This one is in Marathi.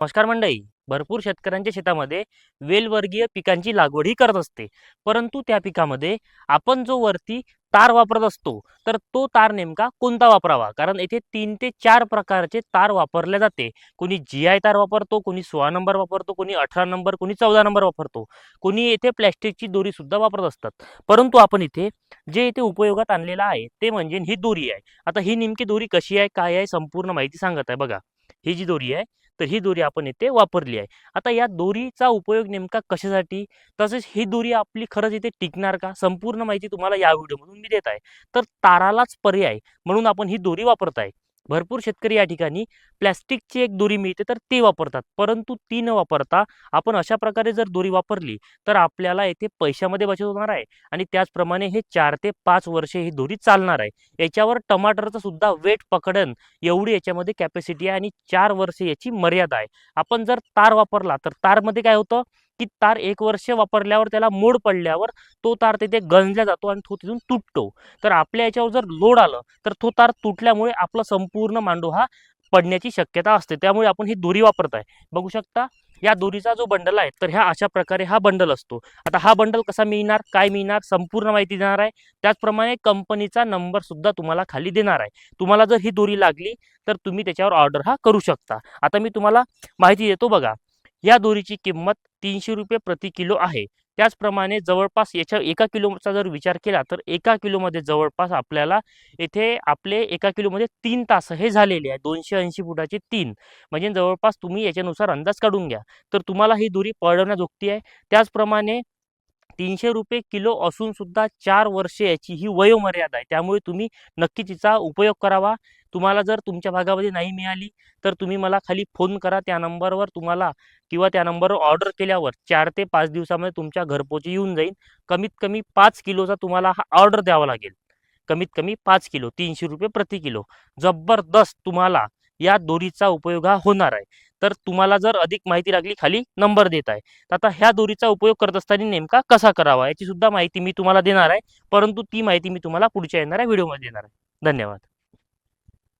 नमस्कार मंडळी. भरपूर शेतकऱ्यांच्या शेतामध्ये वेलवर्गीय पिकांची लागवड ही करत असते. परंतु त्या पिकामध्ये आपण जो वरती तार वापरत असतो तर तो तार नेमका कोणता वापरावा? कारण येथे तीन ते चार प्रकारचे तार वापरले जाते. कोणी जी आय तार वापरतो कोणी सोळा नंबर वापरतो कोणी अठरा नंबर कोणी चौदा नंबर वापरतो. कोणी येथे प्लॅस्टिकची दोरी सुद्धा वापरत असतात. परंतु आपण इथे जे इथे उपयोगात आणलेलं आहे ते म्हणजे ही दोरी आहे. आता ही नेमकी दोरी कशी आहे काय आहे संपूर्ण माहिती सांगत आहे बघा. ही जी दोरी आहे तर ही दोरी आपण इथे वापरली आहे. आता या दोरीचा उपयोग नेमका कशासाठी? तसेच ही दोरी आपली खरंच इथे टिकणार का? संपूर्ण माहिती तुम्हाला या व्हिडिओमधून मी देत आहे. तर तारालाच पर्याय म्हणून आपण ही दोरी वापरत आहे. भरपूर शेतकरी या ठिकाणी प्लॅस्टिकची एक दोरी मिळते तर ती वापरतात. परंतु ती न वापरता आपण अशा प्रकारे जर दोरी वापरली तर आपल्याला येथे पैशामध्ये बचत होणार आहे आणि त्याचप्रमाणे हे चार ते पाच वर्षे ही दोरी चालणार आहे. याच्यावर टमाटरचं सुद्धा वेट पकडन एवढी याच्यामध्ये कॅपॅसिटी आहे आणि चार वर्षे याची मर्यादा आहे. आपण जर तार वापरला तर तारमध्ये काय होतं? की तार एक वर्ष वापरल्यावर त्याला मोड पडल्यावर तो तार तिथे गंजला जातो आणि तो तिथून तुटतो. तर आपल्या याच्यावर जर लोड आलं तर तो तार तुटल्यामुळे आपला संपूर्ण मांडू हा पडण्याची शक्यता असते. त्यामुळे आपण ही दोरी वापरत आहे बघू शकता या दोरीचा जो बंडल आहे तर ह्या अशा प्रकारे हा बंडल असतो. आता हा बंडल कसा मिळणार काय मिळणार संपूर्ण माहिती देणार आहे. त्याचप्रमाणे कंपनीचा नंबर सुद्धा तुम्हाला खाली देणार आहे. तुम्हाला जर ही दोरी लागली तर तुम्ही त्याच्यावर ऑर्डर हा करू शकता. आता मी तुम्हाला माहिती देतो बघा. या दोरीची किंमत तीनशे रुपये प्रति किलो आहे. त्याचप्रमाणे जवळपास याच्या एका किलोचा जर विचार केला तर एका किलोमध्ये जवळपास आपल्याला येथे आपले एका किलोमध्ये तीन तास हे झालेले आहे. दोनशे ऐंशी फुटाचे तीन. म्हणजे जवळपास तुम्ही याच्यानुसार अंदाज काढून घ्या. तर तुम्हाला ही दोरी पळवण्याजोगती आहे. त्याचप्रमाणे तीनशे रुपये किलो असून सुद्धा चार वर्षे याची ही वयोमर्यादा आहे. त्यामुळे तुम्ही नक्की तिचा उपयोग करावा. तुम्हाला जर तुमच्या भागामध्ये नाही मिळाली तर तुम्ही मला खाली फोन करा. त्या नंबरवर तुम्हाला किंवा त्या नंबरवर ऑर्डर केल्यावर चार ते पाच दिवसामध्ये तुमच्या घरपोच येऊन जाईल. कमीत कमी पाच किलोचा तुम्हाला हा ऑर्डर द्यावा लागेल. कमीत कमी पाच किलो तीनशे रुपये प्रति किलो. जबरदस्त तुम्हाला या दोरीचा उपयोग हा होणार आहे. तर तुम्हाला जर अधिक माहिती लागली खाली नंबर देत आहे. तर आता ह्या दोरीचा उपयोग करत असताना नेमका कसा करावा? याची सुद्धा माहिती मी तुम्हाला देणार आहे. परंतु ती माहिती मी तुम्हाला पुढच्या येणाऱ्या व्हिडिओमध्ये देणार आहे. धन्यवाद.